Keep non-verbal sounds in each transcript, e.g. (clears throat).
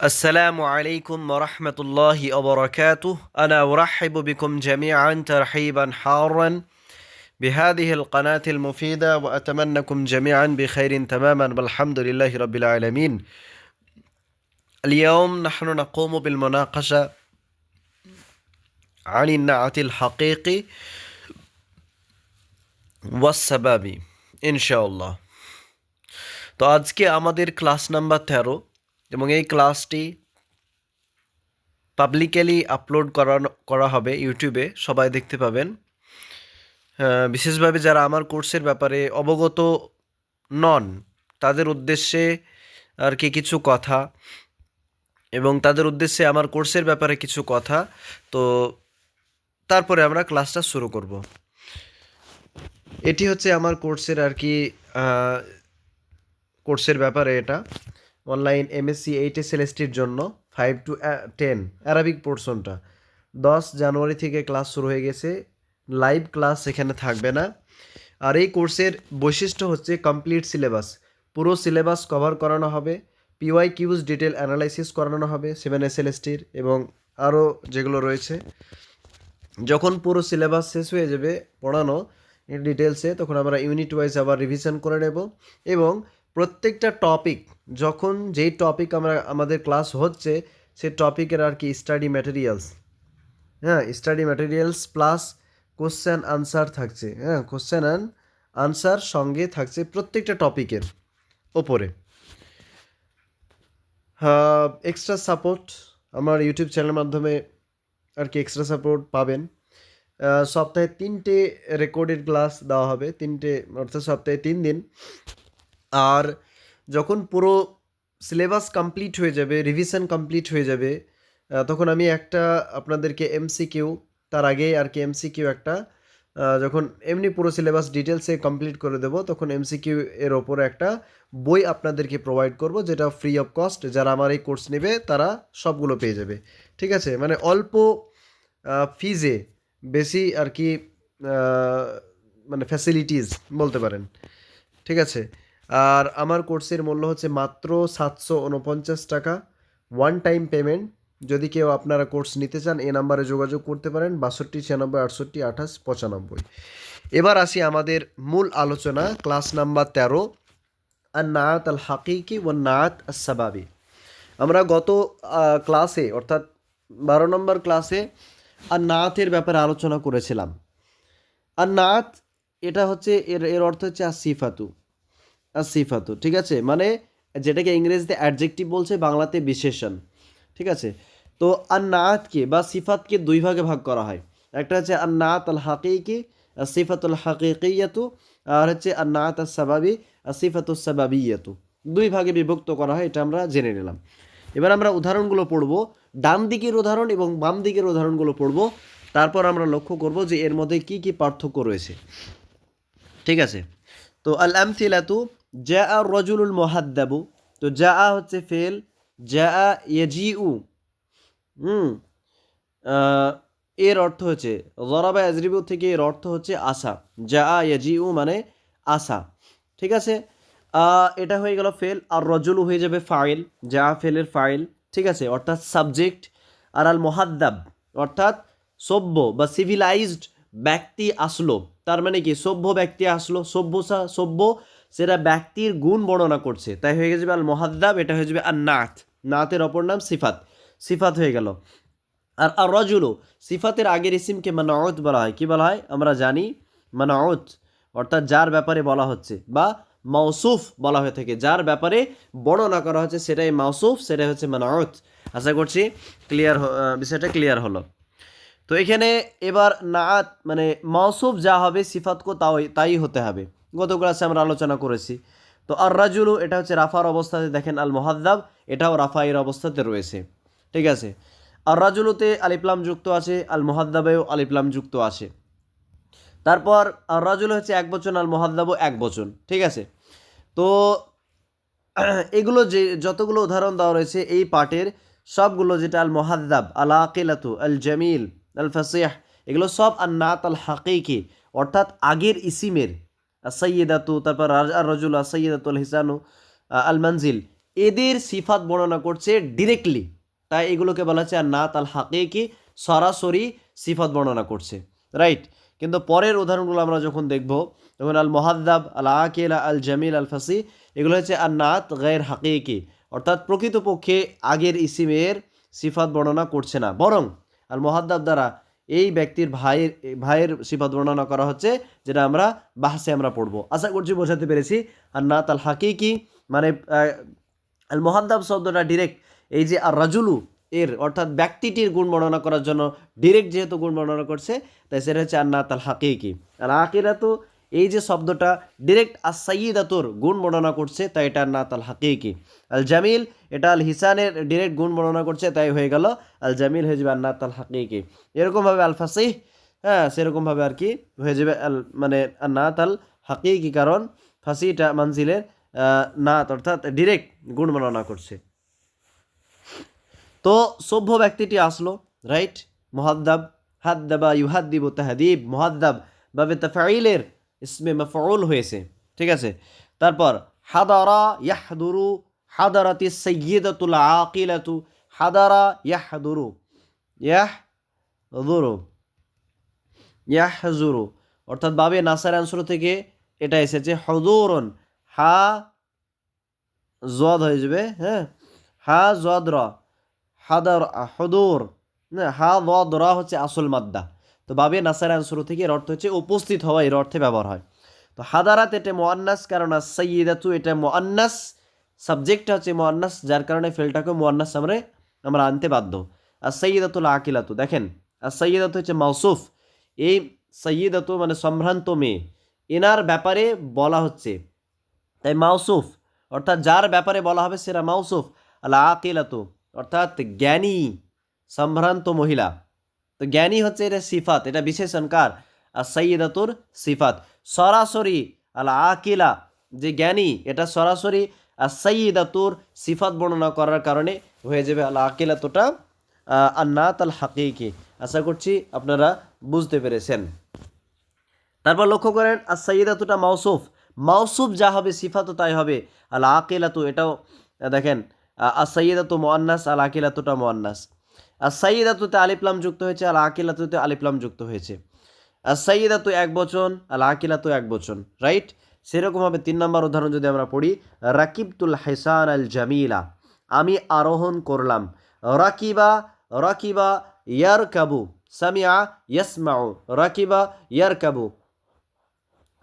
السلام عليكم ورحمة الله وبركاته أنا أرحب بكم جميعا ترحيبا حارا بهذه القناة المفيدة وأتمنىكم جميعا بخير تماما والحمد لله رب العالمين اليوم نحن نقوم بالمناقشة عن النعت الحقيقي والسبابي إن شاء الله তো আজকে আমাদের ক্লাস নাম্বার তেরো এবং এই ক্লাসটি পাবলিক্যালি আপলোড করানো, করা হবে ইউটিউবে, সবাই দেখতে পাবেন। বিশেষভাবে যারা আমার কোর্সের ব্যাপারে অবগত নন, তাদের উদ্দেশ্যে আর কি কিছু কথা এবং তাদের উদ্দেশ্যে আমার কোর্সের ব্যাপারে কিছু কথা, তো তারপরে আমরা ক্লাসটা শুরু করব। এটি হচ্ছে আমার কোর্সের আর কি কোর্সের ব্যাপারে এটা। অনলাইন এমএসসি এইচএস এলএসটির জন্য ফাইভ টু টেন অ্যারাবিক পোর্শনটা দশ জানুয়ারি থেকে ক্লাস শুরু হয়ে গেছে। লাইভ ক্লাস এখানে থাকবে না। আর এই কোর্সের বৈশিষ্ট্য হচ্ছে কমপ্লিট সিলেবাস পুরো সিলেবাস কভার করানো হবে। পিওয়াই কিউজ ডিটেল অ্যানালাইসিস করানো হবে সেভেন এস এলএসটির এবং আরও যেগুলো রয়েছে। যখন পুরো সিলেবাস শেষ হয়ে যাবে পড়ানো ডিটেলসে তখন আমরা ইউনিট ওয়াইজ আবার রিভিশন করে নেব। এবং প্রত্যেকটা টপিক যখন যেই টপিক আমরা, আমাদের ক্লাস হচ্ছে সেই টপিকের আর কি স্টাডি ম্যাটেরিয়ালস হ্যাঁ study materials plus question answer থাকছে। হ্যাঁ কোশ্চেন অ্যান্ড আনসার সঙ্গে থাকছে প্রত্যেকটা টপিকের ওপরে। এক্সট্রা সাপোর্ট আমার ইউটিউব চ্যানেলের মাধ্যমে আর কি এক্সট্রা সাপোর্ট পাবেন। সপ্তাহে তিনটে রেকর্ডেড ক্লাস দেওয়া হবে, তিনটে, অর্থাৎ সপ্তাহে তিন দিন। আর যখন পুরো সিলেবাস কমপ্লিট হয়ে যাবে রিভিশন কমপ্লিট হয়ে যাবে তখন আমি একটা আপনাদেরকে এমসিকিউ তার আগে আর কি এমসিকিউ একটা যখন এমনি পুরো সিলেবাস ডিটেলসে কমপ্লিট করে দেবো, তখন এমসিকিউ এর ওপরে একটা বই আপনাদেরকে প্রোভাইড করব, যেটা ফ্রি অফ কস্ট যারা আমার এই কোর্স নেবে, তারা সবগুলো পেয়ে যাবে। ঠিক আছে? মানে অল্প ফিজে বেশি আর কি মানে ফ্যাসিলিটিস বলতে পারেন। ঠিক আছে? আর আমার কোর্সের মূল্য হচ্ছে মাত্র সাতশো উনপঞ্চাশ টাকা। ওয়ান টাইম পেমেন্ট যদি কেউ আপনারা কোর্স নিতে চান, এ নাম্বারে যোগাযোগ করতে পারেন, বাষট্টি, ছিয়ানব্বই, আটষট্টি, আঠাশ, পঁচানব্বই। এবার আসি আমাদের মূল আলোচনা, ক্লাস নাম্বার তেরো আর নাত আল হাকিকি ও নাত সাবাবি আমরা গত ক্লাসে, অর্থাৎ বারো নম্বর ক্লাসে আর নাথের ব্যাপারে আলোচনা করেছিলাম। আর নাথ এটা হচ্ছে, এর এর অর্থ হচ্ছে আসিফাতু আসিফাতু ঠিক আছে? মানে যেটাকে ইংরেজিতে অ্যাডজেক্টিভ বলছে, বাংলাতে বিশেষণ, ঠিক আছে? তো আর নাথকে বা সিফাতকে দুই ভাগে ভাগ করা হয়। একটা হচ্ছে আর নাত আল হাকিকি, সিফাতুল হাকিকিয়াতু, আর হচ্ছে আর নাত আর সাবাবি আর সিফাতুল সাবাবিয়াতু। দুই ভাগে বিভক্ত করা হয়, এটা আমরা জেনে নিলাম। এবার আমরা উদাহরণগুলো পড়ব, ডান দিকের উদাহরণ এবং বাম দিকের উদাহরণগুলো পড়ব। তারপর আমরা লক্ষ্য করব যে এর মধ্যে কি কি পার্থক্য রয়েছে, ঠিক আছে? তো আল আমথিলাতু জা আর রজুলুল মোহাদ্দাবু তো জা হচ্ছে ফেল জা ইয়েজিউ হুম? আহ, এর অর্থ হচ্ছে জরাবা আজরিবু থেকে এর অর্থ হচ্ছে আশা যা ইয়াজিউ মানে আশা ঠিক আছে? এটা হয়ে গেল ফেল আর রজুলু হয়ে যাবে ফাইল। যা ফেলের ফাইল। ঠিক আছে? অর্থাৎ সাবজেক্ট। আর আল মোহাদ্দাব অর্থাৎ সভ্য বা সিভিলাইজড ব্যক্তি আসলো। তার মানে কি? সভ্য ব্যক্তি আসলো। সভ্য সভ্য সেটা ব্যক্তির গুণ বর্ণনা করছে। তাই হয়ে যাবে আল মোহাদ্দাব, এটা হয়ে যাবে আর নাথ নাথের অপর নাম সিফাত। সিফাত হয়ে গেল। আর আর রজুলু, সিফাতের আগের ইসিমকে মানাউত বলা হয়। কী বলা হয়? আমরা জানি মানাউত, অর্থাৎ যার ব্যাপারে বলা হচ্ছে বা মাউসুফ বলা হয়ে থাকে। যার ব্যাপারে বর্ণনা করা হচ্ছে সেটাই মাউসুফ, সেটাই হচ্ছে মানাউত। আশা করছি ক্লিয়ার বিষয়টা ক্লিয়ার হলো। তো এখানে এবার নাত মানে মাউসুফ যা হবে, সিফাতকো তাই তাই হতে হবে। গত ক্লাসে আমরা আলোচনা করেছি। তো আর রাজুলু এটা হচ্ছে রাফার অবস্থাতে দেখেন আল মোহাদ্দাব এটাও রাফাইয়ের অবস্থাতে রয়েছে। ঠিক আছে? আর রাজুলুতে আলিপ্লাম যুক্ত আছে আল মোহাদ্দাবেও আলিপ্লাম যুক্ত আছে। তারপর আর রাজুল হচ্ছে এক বচন আল মোহাদ্দাবও এক বচন। ঠিক আছে? তো (clears throat) এগুলো যে, যতগুলো উদাহরণ দেওয়া রয়েছে, এই পার্টের সবগুলো যেটা আল মোহাদ্দাব আল আকিলাতু আল জামিল আল ফাসিহ এগুলো সব আর নাত আল হাকিকি অর্থাৎ আগের ইসিমের সৈয়দাতু তারপর আর রজুল সৈয়দাতুল হিসানু আল মঞ্জিল এদের সিফাত বর্ণনা করছে ডিরেক্টলি তাই এগুলোকে বলা হচ্ছে আর নাত আল হাকিকি সরাসরি সিফাত বর্ণনা করছে। রাইট কিন্তু পরের উদাহরণগুলো আমরা যখন দেখব, তখন আল মোহাদ্দাব আল আকিলা আল জামিল আল ফাসি এগুলো হচ্ছে আর নাত গায়ের হাকিকি। অর্থাৎ প্রকৃতপক্ষে আগের ইসিমের সিফাত বর্ণনা করছে না। বরং আল মোহাদ্দাব দ্বারা এই ব্যক্তির ভাইয়ের ভাইয়ের সিফাত বর্ণনা করা হচ্ছে, যেটা আমরা বাহাসে আমরা পড়ব। আশা করছি বোঝাতে পেরেছি। আর নাত আল হাকিকি মানে আল শব্দটা ডিরেক্ট এই যে আর রাজুলু, এর অর্থাৎ ব্যক্তিটির গুণ বর্ণনা করার জন্য ডিরেক্ট যেহেতু গুণ বর্ণনা করছে, তাই সেটা হচ্ছে আর নাত আল হাকিকি। আর আকিরা তো এই যে শব্দটা ডিরেক্ট আর সাইদাতুর গুণ বর্ণনা করছে, তাই এটা নাত আল হাকিকি। আল জামিল, এটা আল হিসানের ডিরেক্ট গুণ বর্ণনা করছে, তাই হয়ে গেল আল জামিল হয়ে যাবে আর নাত আল হাকিকি। এরকমভাবে আল ফাসিহ হ্যাঁ সেরকমভাবে আর কি হয়ে যাবে আল মানে নাত আল হাকিকি, কারণ ফাসিটা মানজিলের নাত অর্থাৎ ডিরেক্ট গুণ বর্ণনা করছে। তো সভ্য ব্যক্তিটি আসলো রাইট মোহাদ্দাব, হাদ্দাবা, ইউহাদ্দিব তাহাদিব, মোহাদ্দাব বাবে তাফাইলের ইসমে মাফউল হয়েছে, ঠিক আছে? তারপর, হাদারা ইয়াহদুরু হাদারাতি সাইয়্যিদাতুল আকিলাতু, হাদারা ইয়াহদুরু ইয়াহদুরু, ইয়াহজুরু। অর্থাৎ বাবে নাসার আনসুর থেকে এটা এসেছে হদুরন হা জদ হয়ে যাবে হ্যাঁ? হা জদ র হাদার, হদুর না হা জদ র হচ্ছে আসল মাদ্দা। তো বাবে নাসার আনসুর থেকে এর অর্থ হচ্ছে উপস্থিত হওয়া, এর অর্থে ব্যবহার হয়। তো হাদারাত এটা মোয়ান্নাস কারণ আর সৈয়দাতু এটা মোয়ান্নাস সাবজেক্টটা হচ্ছে মোয়ান্নাস যার কারণে ফেলটাকে মোয়ান্নাস আমরা আমরা আনতে বাধ্য। আর সৈয়দাতুল আকিলাতু, দেখেন, আর সৈয়দাতু হচ্ছে মাউসুফ। এই সৈয়দাতু মানে সম্ভ্রান্ত মেয়ে। এনার ব্যাপারে বলা হচ্ছে, তাই মাউসুফ, অর্থাৎ যার ব্যাপারে বলা হবে সেরা মাউসুফ আল্লাহ আকিলাতু অর্থাৎ জ্ঞানী, সম্ভ্রান্ত মহিলা। তো জ্ঞানী হচ্ছে এটা সিফাত, এটা বিশেষণকার আর সৈয়দাতুর সিফাত। সরাসরি আল আকিলা, যে জ্ঞানী, এটা সরাসরি আর সৈয়দাতুর সিফাত বর্ণনা করার কারণে হয়ে যাবে আল আর নাত আল হাকিকি। আশা করছি আপনারা বুঝতে পেরেছেন। তারপর লক্ষ্য করেন আর সৈয়দাতুটা মাউসুফ। মাউসুফ যা হবে সিফাতও তাই হবে। আল আকিলাতু, এটাও, দেখেন আর সৈয়দাতু মোয়ান্নাস আল আকিলাতুটা মোয়ান্নাস আর সাইয়েদাতুতে আলিফলাম যুক্ত হয়েছে আর আকিলাতুতে আলিফলাম যুক্ত হয়েছে। আর সাইয়েদাতু এক বচন আল আকিলাতু এক বচন রাইট সেরকমভাবে তিন নম্বর উদাহরণ যদি আমরা পড়ি, রাকিবতুল হেসান আল জামিলা, আমি আরোহণ করলাম। রাকিবা রাকিবা ইয়ার কাবু সামিয়া ইয়াসমাউ, রাকিবা ইয়ার কাবু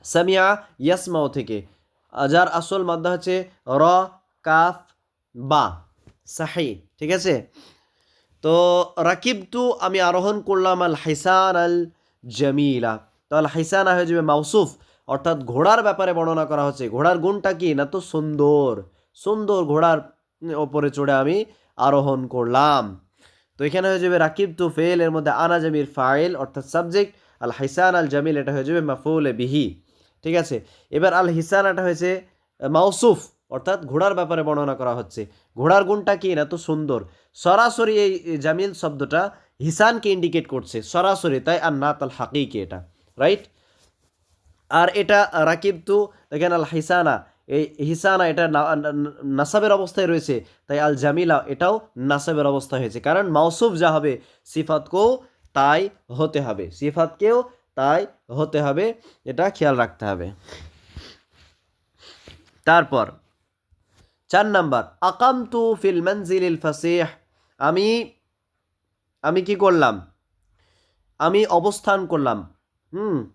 সামিয়া ইয়াসমাও থেকে। যার আসল মাদ্দা হচ্ছে র, কাফ, বা, সাহি, ঠিক আছে? তো রাকিবতু আমি আরোহণ করলাম আল হাইসান আল জামিলা। তো আল হাইসানা হয়ে যাবে মাউসুফ। অর্থাৎ ঘোড়ার ব্যাপারে বর্ণনা করা হচ্ছে। ঘোড়ার গুণটা কি? না তো সুন্দর। সুন্দর ঘোড়ার ওপরে চড়ে আমি আরোহণ করলাম। তো এখানে হয়ে যাবে রাকিব তু ফেল এর মধ্যে আনা জামির ফাইল, অর্থাৎ সাবজেক্ট। আল হাইসান আল জামিল, এটা হয়ে যাবে মাফুল বিহি। ঠিক আছে? এবার আল হিসানাটা হয়েছে মাউসুফ। অর্থাৎ ঘোড়ার ব্যাপারে বর্ণনা করা হচ্ছে। ঘোড়ার গুণটা কি? না তো সুন্দর। সরাসরি এই জামিল শব্দটা হিসানকে ইন্ডিকেট করছে। সরাসরি, তাই আর নাত আল হাকিকে এটা রাইট আর এটা রাকিব তু, দেখেন আল হিসানা, এই হিসানা এটা না- না- নাসাবের অবস্থায় রয়েছে, তাই আল জামিলা এটাও নাসাবের অবস্থায় হয়েছে। কারণ মাউসুফ যা হবে, সিফাতকেও তাই হতে হবে। সিফাতকেও তাই হতে হবে, এটা খেয়াল রাখতে হবে। তারপর চার নাম্বার, আকামতু ফিল মঞ্জিলিল ফাসিহ। আমি আমি কি করলাম? আমি অবস্থান করলাম। হুম,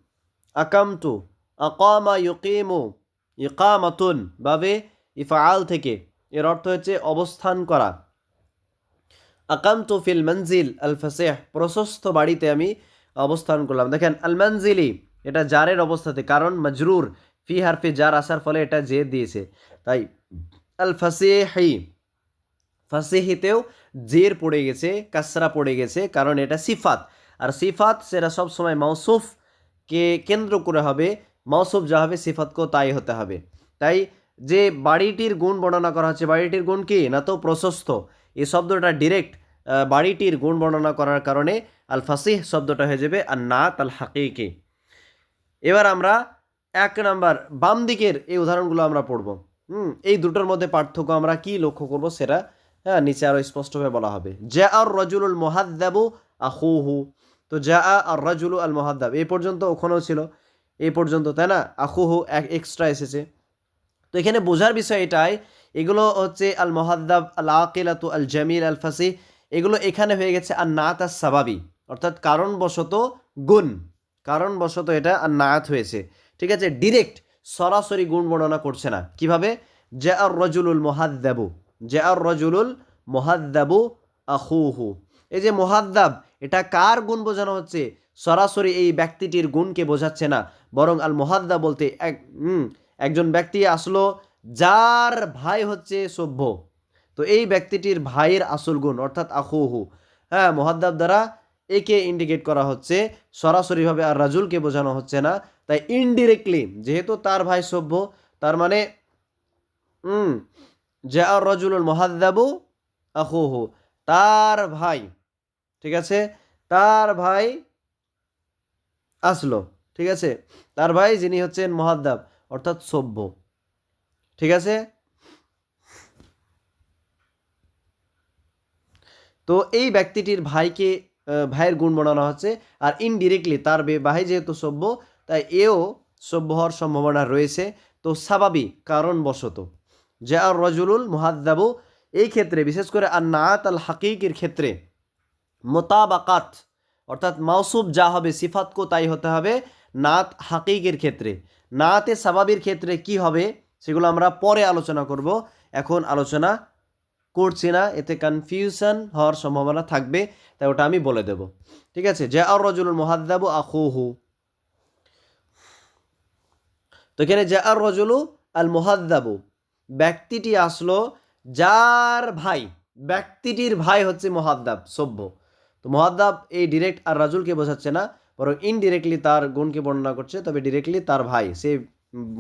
আকামতু, আকামা ইউকিমু ইকামাতুন ভাবে ইফআল থেকে। এর অর্থ হচ্ছে অবস্থান করা। আকামতু ফিল মঞ্জিল আল ফাসিহ, প্রশস্ত বাড়িতে আমি অবস্থান করলাম। দেখেন, আল মঞ্জিলি এটা জারের অবস্থাতে, কারণ মজরুর, ফি হারফে জার আসার ফলে এটা জে দিয়েছে। তাই আল ফাসিহি ফাসিহিতেও জের পড়ে গেছে, কাসরা পড়ে গেছে, কারণ এটা সিফাত। আর সিফাত সেটা সবসময় মাউসুফকে কেন্দ্র করে হবে, মাউসুফ যা হবে সিফাতকেও তাই হতে হবে। তাই যে বাড়িটির গুণ বর্ণনা করা হচ্ছে, বাড়িটির গুণ কি? না তো প্রশস্ত। এই শব্দটা ডিরেক্ট বাড়িটির গুণ বর্ণনা করার কারণে আল ফাসিহ শব্দটা হয়ে যাবে আর নাত আল হাকিকি এবার আমরা এক নাম্বার বাম দিকের এই উদাহরণগুলো আমরা পড়ব। হুম। এই দুটোর মধ্যে পার্থক্য আমরা কি লক্ষ্য করব সেটা হ্যাঁ নিচে আরও স্পষ্টভাবে বলা হবে। জা আর রজুলুল মোহাদ্দাবু আহুহু তো জা আর রাজুলু আল মহাদ্দাব এই পর্যন্ত ওখানেও ছিল এই পর্যন্ত, তাই না? আহুহু এক এক্সট্রা এসেছে। তো এখানে বোঝার বিষয় এটাই এগুলো হচ্ছে আল মহাদ্দাব আল আকিলাতু আল জামিল আল ফাসি এগুলো এখানে হয়ে গেছে আর নাত আর সাবাবি অর্থাৎ কারণবশত গুণ। কারণবশত এটা আর নায়াত হয়েছে। ঠিক আছে? ডিরেক্ট সরাসরি গুণ বর্ণনা করছে না। কীভাবে? J R রজুলুল মোহাদ্দাবু। জে আর রজুলুল মোহাদ্দাবু আহুহু এই যে মোহাদ্দাব, এটা কার গুণ বোঝানো হচ্ছে? সরাসরি এই ব্যক্তিটির গুণকে বোঝাচ্ছে না। বরং আল মোহাদ্দা বলতে এক একজন ব্যক্তি আসলো, যার ভাই হচ্ছে সভ্য। তো এই ব্যক্তিটির ভাইয়ের আসল গুণ, অর্থাৎ আহুহু হ্যাঁ মোহাদ্দাব দ্বারা একে ইন্ডিকেট করা হচ্ছে। সরাসরিভাবে আর রাজুলকে বোঝানো হচ্ছে না। তাই ইনডিরেক্টলি যেহেতু তার ভাই সভ্য, তার মানে আর রজুলুল মহাদ্দাবু আহুহু তার ভাই, ঠিক আছে? তার ভাই আসলো, ঠিক আছে? তার ভাই যিনি হচ্ছেন মহাদ্দাব, অর্থাৎ সভ্য। ঠিক আছে? তো এই ব্যক্তিটির ভাইকে ভাইয়ের গুণ বর্ণনা হচ্ছে, আর ইনডিরেক্টলি তার ভাই যেহেতু সভ্য তাই এও সভ্য হওয়ার সম্ভাবনা রয়েছে। তো স্বাভাবিক, কারণবশত। যে আর রজুলুল মুহাদ্দাবু এই ক্ষেত্রে, বিশেষ করে আর নাত আল হাকিকের ক্ষেত্রে, মোতাবাকাত, অর্থাৎ মাউসুব যা হবে সিফাতকো তাই হতে হবে নাত হাকিকের ক্ষেত্রে। নাতে স্বাভাবিক ক্ষেত্রে কি হবে, সেগুলো আমরা পরে আলোচনা করব। এখন আলোচনা করছি না, এতে কনফিউশন হওয়ার সম্ভাবনা থাকবে, তাই ওটা আমি বলে দেব। ঠিক আছে? যে আর রজুল মহাদ্দাবু আখুহু। তো এখানে যে আর রজুলু আল মুহাদ্দাবু ব্যক্তিটি আসলো যার ভাই, ব্যক্তিটির ভাই হচ্ছে মহাদ্দাব, সভ্য। তো মহাদ্দাব এই ডিরেক্ট আর রাজুলকে বোঝাচ্ছে না, বরং ইনডিরেক্টলি তার গুণকে বর্ণনা করছে, তবে ডিরেক্টলি তার ভাই সেই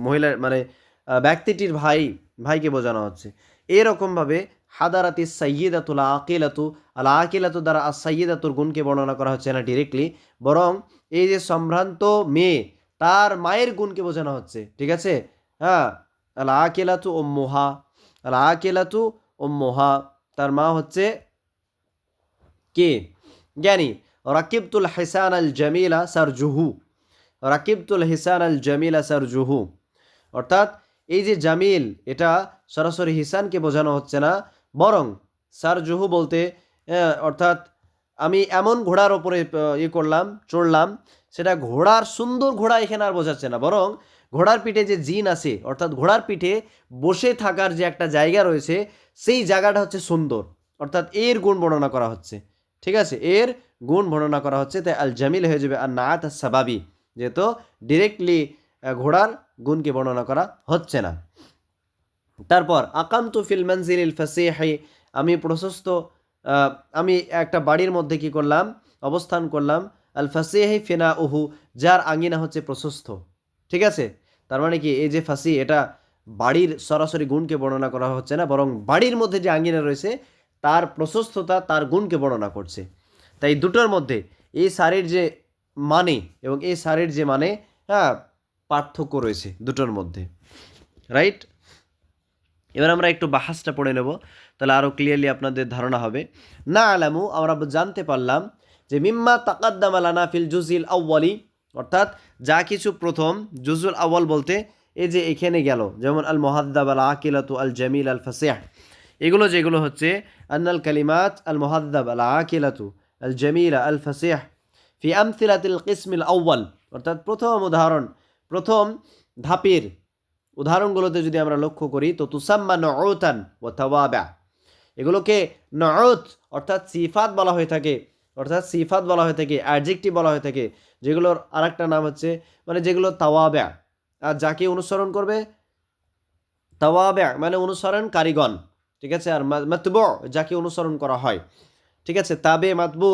মহিলার মানে ব্যক্তিটির ভাই, ভাইকে বোঝানো হচ্ছে। এরকমভাবে হাদারাতি সাইয়িদাতুল আকিলাতু, আল আকিলাতু দ্বারা আর সাইয়িদাতুর গুণকে বর্ণনা করা হচ্ছে না ডিরেক্টলি বরং এই যে সম্ভ্রান্ত মেয়ে তার মায়ের গুণকে বোঝানো হচ্ছে, ঠিক আছে? হ্যাঁ আল আকিলাতু ও মোহা আল আকিলাতু ও মোহা তার মা হচ্ছে কে? জ্ঞানী। রাকিবতুল হিসান আল জামিলা সার জুহু রাকিবতুল হিসান আল জামিলা সার জুহু অর্থাৎ এই যে জামিল, এটা সরাসরি হিসানকে বোঝানো হচ্ছে না, বরং সার জুহু বলতে অর্থাৎ আমি এমন ঘোড়ার ওপরে ইয়ে করলাম, চড়লাম, সেটা ঘোড়ার সুন্দর ঘোড়া এখানে আর বোঝাচ্ছে না। বরং ঘোড়ার পিঠে যে জিন আছে, অর্থাৎ ঘোড়ার পিঠে বসে থাকার যে একটা জায়গা রয়েছে, সেই জায়গাটা হচ্ছে সুন্দর। অর্থাৎ এর গুণ বর্ণনা করা হচ্ছে। ঠিক আছে? এর গুণ বর্ণনা করা হচ্ছে। তাই আল জামিল হয়ে যাবে আর নাত সাবাবি যেহেতু ডিরেক্টলি ঘোড়ার গুণকে বর্ণনা করা হচ্ছে না। তারপর আকান্ত ফিল মঞ্জিল ফাসিহি আমি প্রশস্ত আমি একটা বাড়ির মধ্যে কি করলাম? অবস্থান করলাম আল ফাসিহি ফেনা উহু যার আঙ্গিনা হচ্ছে প্রশস্ত। ঠিক আছে? তার মানে কি এই যে ফাসি এটা বাড়ির সরাসরি গুণকে বর্ণনা করা হচ্ছে না, বরং বাড়ির মধ্যে যে আঙ্গিনা রয়েছে, তার প্রশস্ততা, তার গুণকে বর্ণনা করছে। তাই দুটোর মধ্যে এই শাড়ির যে মানে এবং এই শাড়ির যে মানে হ্যাঁ পার্থক্য রয়েছে দুটোর মধ্যে। রাইট এবার আমরা একটু বাহাসটা পড়ে নেব, তাহলে আরও ক্লিয়ারলি আপনাদের ধারণা হবে। না আলামু আমরা জানতে পারলাম যে মিম্মা তাকাদ্দাম আলানা ফিল জুজিল আউ্বালি অর্থাৎ যা কিছু প্রথম জুজুল আউ্বাল বলতে এই যে এখানে গেল, যেমন আল মোহাদ্দাব আল আকিলাতু আল জামিল আল ফাসিহ, এগুলো যেগুলো হচ্ছে আন্নাল কালিমাত আল মোহাদ্দাব আল আকিলাতু আল জামিলা আল ফাসিহ ফি আমথিলাতিল কিসমিল আউ্বাল অর্থাৎ প্রথম উদাহরণ, প্রথম ধাপের উদাহরণগুলোতে যদি আমরা লক্ষ্য করি, তো তুসাম্মা নউতান ও তাওয়াবা। এগুলোকে নউত অর্থাৎ সিফাত বলা হয়ে থাকে, অর্থাৎ সিফাত বলা হয়ে থাকে, অ্যাডজেক্টিভ বলা হয়ে থাকে, যেগুলোর আরেকটা নাম হচ্ছে মানে যেগুলো তাওয়াবা। আর যাকে অনুসরণ করবে? তাওয়াবা মানে অনুসরণ কারিগণ ঠিক আছে? আর মাতব, যাকে অনুসরণ করা হয়, ঠিক আছে? তাবে মাতবু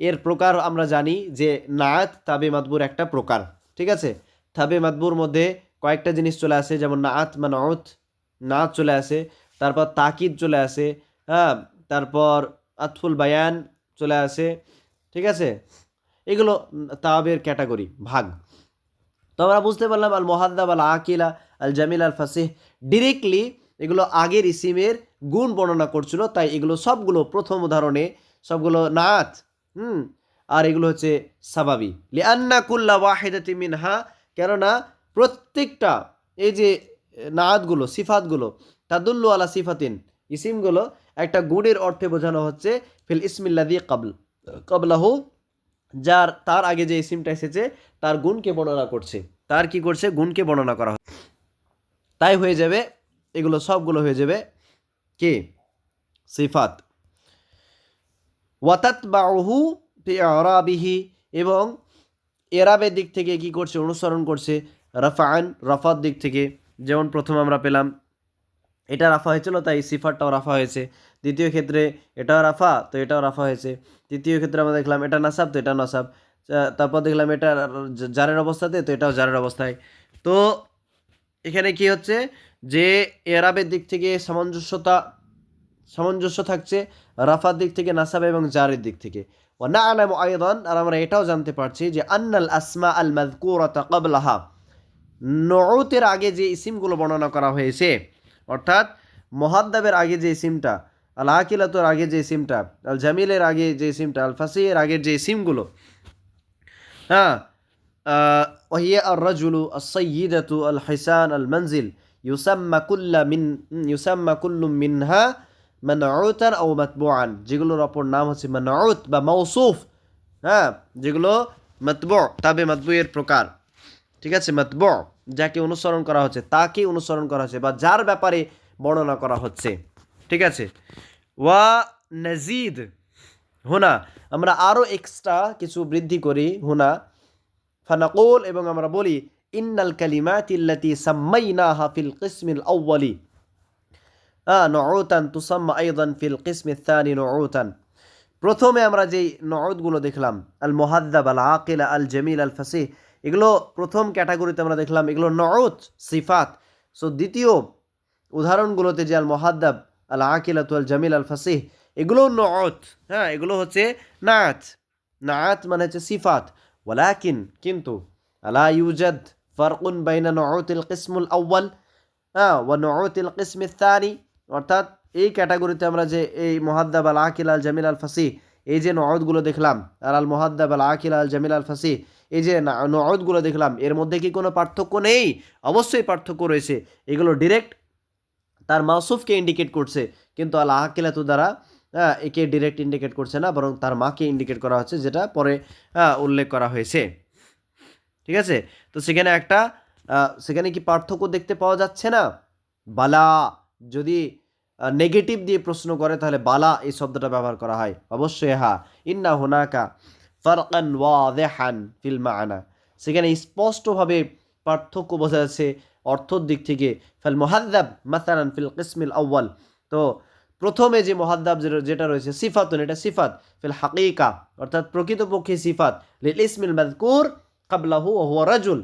এর প্রকার আমরা জানি যে নায়াত তাবে মাতবুর একটা প্রকার, ঠিক আছে? তাবে মাতবুর মধ্যে কয়েকটা জিনিস চলে আসে, যেমন নাত মানত নাত চলে আসে, তারপর তাকিদ চলে আসে হ্যাঁ তারপর আতফুল বায়ান চলে আসে, ঠিক আছে? এগুলো তাবের ক্যাটাগরি, ভাগ। তো আমরা বুঝতে পারলাম আল মোহাদ্দাব আল আকিলা আল জামিল আল ফাসিহ ডিরেক্টলি এগুলো আগের ইসিমের গুণ বর্ণনা করছিল, তাই এগুলো সবগুলো প্রথম উদাহরণে, সবগুলো নাত হুম, আর এগুলো হচ্ছে সাবাবি। লিআন্না কুল্লা ওয়াহিদাতি মিনহা, কেননা প্রত্যেকটা এই যে, নাদগুলো, সিফাতগুলো, তাদুল্লু আলা সিফাতিন, ইসিমগুলো একটা গুণের অর্থে বোঝানো হচ্ছে, ফিল ইসমিল্লাদি কাবল কবলাহু যার, তার আগে যে ইসিমটা এসেছে, তার গুণকে বর্ণনা করছে। তার কি করছে? গুণকে বর্ণনা করা তাই হয়ে যাবে, এগুলো সবগুলো হয়ে যাবে, কে? সিফাত। ওয়াতাত বাহু আরাবিহি এবং এরাবের দিক থেকে কি করছে? অনুসরণ করছে। রাফান রাফার দিক থেকে। যেমন প্রথম আমরা পেলাম, এটা রাফা হয়েছিল, তাই সিফারটাও রাফা হয়েছে। দ্বিতীয় ক্ষেত্রে এটাও রাফা, তো এটাও রাফা হয়েছে। তৃতীয় ক্ষেত্রে আমরা দেখলাম, এটা নাসাব, তো এটা নাসাব। তারপর দেখলাম, এটা জারের অবস্থাতে, তো এটাও জারের অবস্থায়। তো এখানে কি হচ্ছে, যে এরাবের দিক থেকে সামঞ্জস্যতা, সামঞ্জস্য থাকছে রাফার দিক থেকে, নাসাব এবং জারের দিক থেকে। ও না আলাম আয়দান আর আমরা এটাও জানতে পারছি যে আন্নাল আসমা আল মাযকুরাতা ক্বাবলাহা। নউতের আগে যে ইসিমগুলো বর্ণনা করা হয়েছে, অর্থাৎ মহাদ্দাবের আগে যে ইসিমটা আল আকিলাতর আগে যে ইসিমটা আল জামিলের আগে যে ইসিমটা আল ফাসিয়ের আগের যে ইসিমগুলো হ্যাঁ ওহিয়া আর রজুলু আতু আল হিসান আল মঞ্জিল ইউসাম্মা কুল্লা মিন, ইউসাম্মা কুল্লু মিনহা মানাউতান ও মাতবুআন, যেগুলোর অপর নাম হচ্ছে মানাউত বা মৌসুফ হ্যাঁ যেগুলো মাতবু, তাবে মাতবুয়ের প্রকার। ঠিক আছে মতবু যাকে অনুসরণ করা হচ্ছে, তাকে অনুসরণ করা হচ্ছে, বা যার ব্যাপারে বর্ণনা করা হচ্ছে, ঠিক আছে? ওয়া নাজিদ, হুনা, আমরা আরও এক্সট্রা কিছু বৃদ্ধি করি, হুনা, ফানাকুল, এবং আমরা বলি, ইন্নাল কালিমাত ইল্লাতি সাম্মাইনাহা ফিল কিসমিল আউয়ালি। আহ নউতান তুসাম্মা আইদান ফিল কিসমি থানি প্রথমে আমরা যেই নউদগুলো দেখলাম, আল মোহাদ্দাব, আল আকিল, আল জামিল, আল ফাসিহ এগুলো প্রথম ক্যাটাগরিতে আমরা দেখলাম, এগুলো নউত সিফাত। সো দ্বিতীয় উদাহরণগুলোতে যে আল মোহাদ্দাব আল আকিলাত আল জামিল আল ফাসিহ এগুলো নউত হ্যাঁ এগুলো হচ্ছে নাত। নাত মানে হচ্ছে সিফাত। ওয়ালাকিন, কিন্তু, আলা ইউজাদ ফারকুন বাইনা নউতিল কিসমুল আউয়াল। হ্যাঁ ওয়া নউতিল কিসমিল থানি অর্থাৎ, এই ক্যাটাগরিতে আমরা যে এই মোহাদ্দাব আল আকিল আল জামিল আল ফাসি এই যে নওয়াদগুলো দেখলাম, আর আল মোহাদ্দাব আল আকিল আল জামিল আল ফাসি এই যে নওয়াদগুলো দেখলাম, এর মধ্যে কি কোনো পার্থক্য নেই? অবশ্যই পার্থক্য রয়েছে। এগুলো ডিরেক্ট তার মাসুফকে ইন্ডিকেট করছে, কিন্তু আল আকিলাতু দ্বারা একে ডিরেক্ট ইন্ডিকেট করছে না, বরং তার মাকে ইন্ডিকেট করা হচ্ছে, যেটা পরে উল্লেখ করা হয়েছে। ঠিক আছে? তো সেখানে একটা সেখানে কি পার্থক্য দেখতে পাওয়া যাচ্ছে না? বালা, যদি নেগেটিভ দিয়ে প্রশ্ন করে, তাহলে বালা এই শব্দটা ব্যবহার করা হয়। অবশ্যই হা। ইন্না হুনাকা ফারকান ওয়াদেহান ফিল মাআনা সেখানে স্পষ্টভাবে পার্থক্য বোঝা যাচ্ছে অর্থর দিক থেকে। ফেল মোহাদ্দাব মাসালান ফিল কিসমিল আউ্বাল তো প্রথমে যে মোহাদ্দাব যেটা রয়েছে, সিফাতুন, এটা সিফাত। ফিল হাকিকা, অর্থাৎ প্রকৃতপক্ষে সিফাত। লিল ইসমিল মাযকুর কাবলাহু ও হুয়া রাজুল।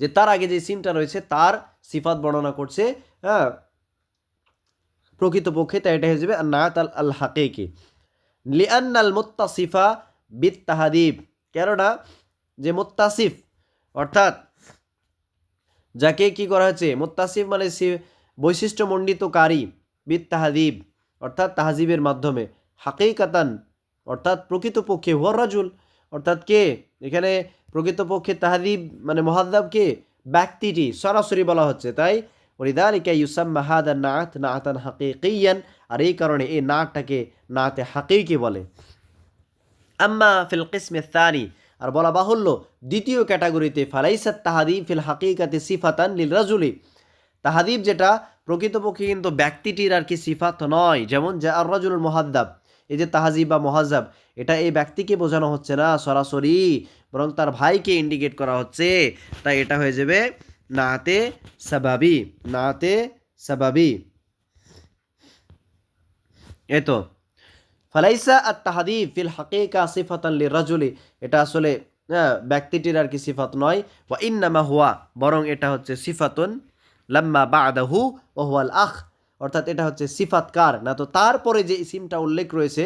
যে তার আগে যে সিমটা রয়েছে, তার সিফাত বর্ণনা করছে হ্যাঁ প্রকৃতপক্ষে, তাই এটা হয়ে যাবে নাত আল আল হাকিকি আল মুত্তাসিফা বিত তাহাদিব কেননা যে মুত্তাসিফ, অর্থাৎ যাকে কি করা হয়েছে? মুত্তাসিফ মানে বৈশিষ্ট্যমণ্ডিতকারী বিত তাহাদিব অর্থাৎ তাহাজিবের মাধ্যমে। হাকিকাতান, অর্থাৎ প্রকৃতপক্ষে হুয়া রাজুল অর্থাৎ কে? এখানে প্রকৃতপক্ষে তাহাদিব মানে মহাদ্দাব কে? ব্যক্তিটি, সরাসরি বলা হচ্ছে। তাই ওরিদালিকা ইউসাম্মা হাদা নাত নাতান হাকিকিয়ান, আর এই কারণে এই নাটটাকে নাতে হাকিকি বলে। আম্মা ফিল কিসমে থানি আর বলা বাহুল্য, দ্বিতীয় ক্যাটাগরিতে ফালাইসাত তাহাদিব ফিল হাকিকাতে সিফাতান লিল রাজুলি। তাহাদিব যেটা, প্রকৃতপক্ষে কিন্তু ব্যক্তিটির আর কি সিফাত নয়, যেমন যে আর রাজুল মহাদ্দাব। এই যে তাহাজিব বা মহাজাব এটা এই ব্যক্তিকে বোঝানো হচ্ছে না, সরাসরি, বরং তার ভাইকে ইন্ডিকেট করা হচ্ছে। তাই এটা হয়ে যাবে নাতে সাবাবি নাতে সাবাবি। এতো ফালাইসা আর তাহাদিব ফিল হাকিকা সিফাতান লি রাজুলি এটা আসলে ব্যক্তিটির আর কি সিফাত নয়। বা ইন্নামা হুয়া, বরং এটা হচ্ছে সিফাতুন লাম্মা বাদাহু ও হুয়াল আখ অর্থাৎ এটা হচ্ছে সিফাত কার না তো তারপরে যে ইসিমটা উল্লেখ রয়েছে,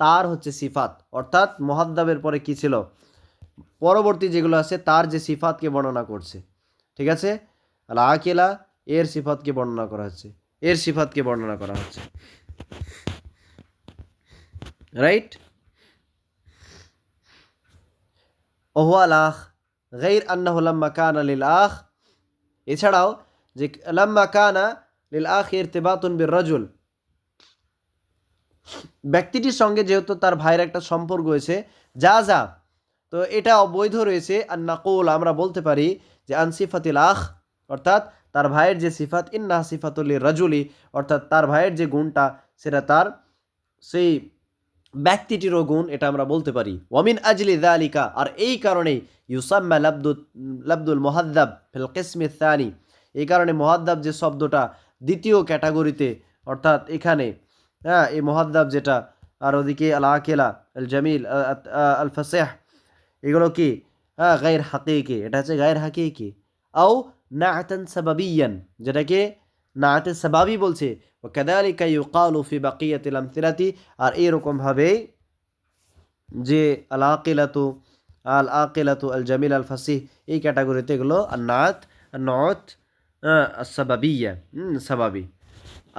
তার হচ্ছে সিফাত। অর্থাৎ মহাদ্দাবের পরে কি ছিল? পরবর্তী যেগুলো আছে, তার যে সিফাতকে বর্ণনা করছে। ঠিক আছে? আল আকিলা এর সিফাতকে বর্ণনা করা হচ্ছে। এর সিফাতকে বর্ণনা করা হচ্ছে। রাইট ওহু আল আখ গৈর আন্নাহ লাম্মা কানা লিল আখ এছাড়াও যে লাম্মা কানা লিল আখ ইরতিবাতুন বির রাজুল ব্যক্তিটির সঙ্গে যেহেতু তার ভাইয়ের একটা সম্পর্ক হয়েছে যা যা, তো এটা অবৈধ রয়েছে আর নাকুল, আমরা বলতে পারি যে আনসিফাতিল আখ, অর্থাৎ তার ভাইয়ের যে সিফাত, ইন্না সিফাতুল রাজুলি, অর্থাৎ তার ভাইয়ের যে গুণটা, সেটা তার সেই ব্যক্তিটিরও গুণ এটা আমরা বলতে পারি। ওয়ামিন আজলি দালিকা, আর এই কারণেই ইউসাম্মা লাবদু লাবদুল মোহাদ্দাব ফিল কিসমি থানি এই কারণে মোহাদ্দাব যে শব্দটা দ্বিতীয় ক্যাটাগরিতে, অর্থাৎ এখানে হ্যাঁ এই মোহাদ্দাব যেটা, আর ওদিকে আল আকেলা, আল জামিল আল ফাসেহ, এগুলো কি? হ্যাঁ গায়ের হাকিকি এটা হচ্ছে গায়ের হাকিকি আও নাআতান সাবাবিয়ান, যেটাকে নাআতে সাবাবি বলছে ও কাদালিকা ইউকালু ফি বাকিয়াতিল আমসিলাতি আর এইরকমভাবে যে আল আকিলাতু আল আকিলাতু আল জামিল আল ফাসিহ এই ক্যাটাগরিতে এগুলো আর নাত আর নত সাবাবিয়া সাবাবি।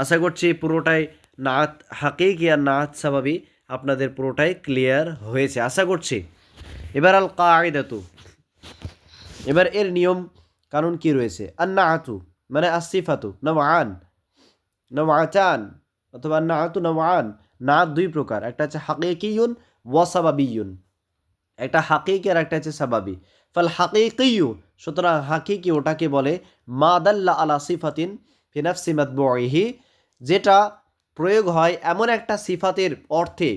আশা করছি পুরোটাই নাত হাকিকি আর নাত সাবাবি আপনাদের পুরোটাই ক্লিয়ার হয়েছে। আশা করছি। এবার আল কায়দাতু এবার এর নিয়ম কানুন কি রয়েছে? আন্না আতু মানে আসিফাতু নওয়ান নওয়াচান অথবা না আতু নওয়ান না দুই প্রকার একটা হচ্ছে হাকিকিউন ওয়াসাবাবিউন একটা হাকিকি আর একটা হচ্ছে সাবাবি ফল হাকিকিউ সুতরাং হাকিকি ওটাকে বলে মাদাল্লা আলা সিফাতিন ফিনাফসি মাতবুইহি যেটা প্রয়োগ হয় এমন একটা সিফাতের অর্থে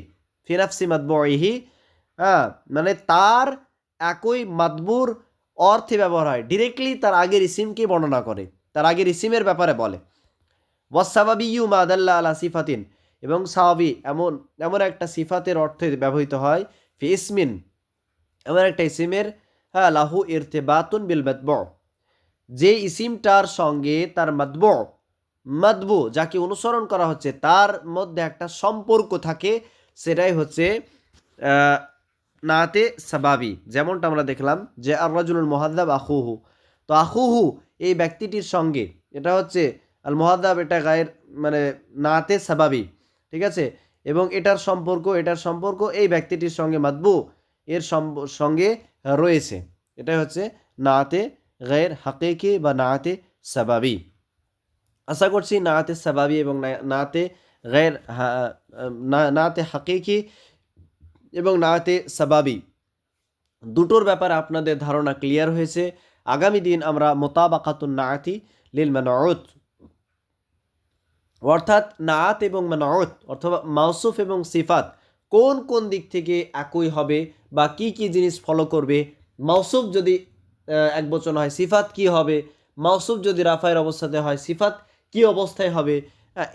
ফিনাফসি মাতবুইহি হ্যাঁ মানে তার একই মাতবুর অর্থে ব্যবহার হয়। ডিরেক্টলি তার আগের ইসিমকে বর্ণনা করে। তার আগের ইসিমের ব্যাপারে বলে। ওয়াসাবাবি ইউ মাদাল্লা আলা সিফাতিন। এবং সাহাবি এমন এমন একটা সিফাতের অর্থে ব্যবহৃত হয়, ফি ইসমিন। এমন একটা ইসিমের হ্যাঁ লাহু ইরতেবাতুন বিল মাতব। যে ইসিমটার সঙ্গে তার মাতব, মাতবু, যাকে অনুসরণ করা হচ্ছে, তার মধ্যে একটা সম্পর্ক থাকে, সেটাই হচ্ছে নাতে সাবাবি। যেমনটা আমরা দেখলাম যে আর রাজুল মোহাদ্দাব আহুহু তো আহুহু এই ব্যক্তিটির সঙ্গে, এটা হচ্ছে আল মোহাদ্দাব এটা গায়ের মানে নাতে সাবাবি, ঠিক আছে? এবং এটার সম্পর্ক এটার সম্পর্ক এই ব্যক্তিটির সঙ্গে মাতবু, এর সঙ্গে রয়েছে। এটাই হচ্ছে নাতে গায়ের হাকিকি বা নাতে সাবাবি। আশা করছি নাতে সাবাবি এবং নাতে গায়ের নাতে হাকিকি এবং নাতে সাবাবি, দুটোর ব্যাপারে আপনাদের ধারণা ক্লিয়ার হয়েছে। আগামী দিন আমরা মোতাবাকাতুন নাআতি লিল মানউত। অর্থাৎ নাআত এবং মানউত, অথবা মাউসুফ এবং সিফাত, কোন কোন দিক থেকে একই হবে বা কি কি জিনিস ফলো করবে? মাউসুফ যদি এক বচন হয়, সিফাত কি হবে? মাউসুফ যদি রাফায়ের অবস্থাতে হয়, সিফাত কি অবস্থায় হবে?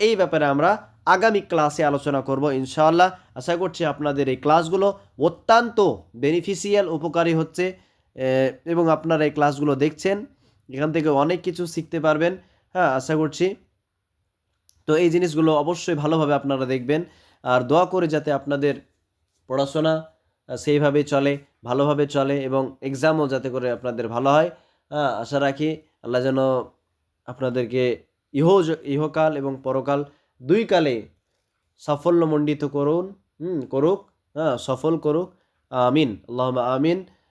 এই ব্যাপারে আমরা আগামী ক্লাসে আলোচনা করব ইনশাআল্লাহ। আশা করছি আপনাদের এই ক্লাসগুলো অত্যন্ত বেনিফিশিয়াল, উপকারী হচ্ছে। এবং আপনারা এই ক্লাসগুলো দেখছেন, এখান থেকে অনেক কিছু শিখতে পারবেন। হ্যাঁ আশা করছি। তো এই জিনিসগুলো অবশ্যই ভালোভাবে আপনারা দেখবেন। আর দোয়া করে যাতে আপনাদের পড়াশোনা সেইভাবে চলে, ভালোভাবে চলে এবং এক্সামও যাতে করে আপনাদের ভালো হয়। হ্যাঁ আশা রাখি আল্লাহ যেন আপনাদেরকে ইহ, ইহকাল এবং পরকাল দুই কালে সাফল্যমণ্ডিত করুন করুক হ্যাঁ সফল করুক। আমিন আল্লাহ আমিন।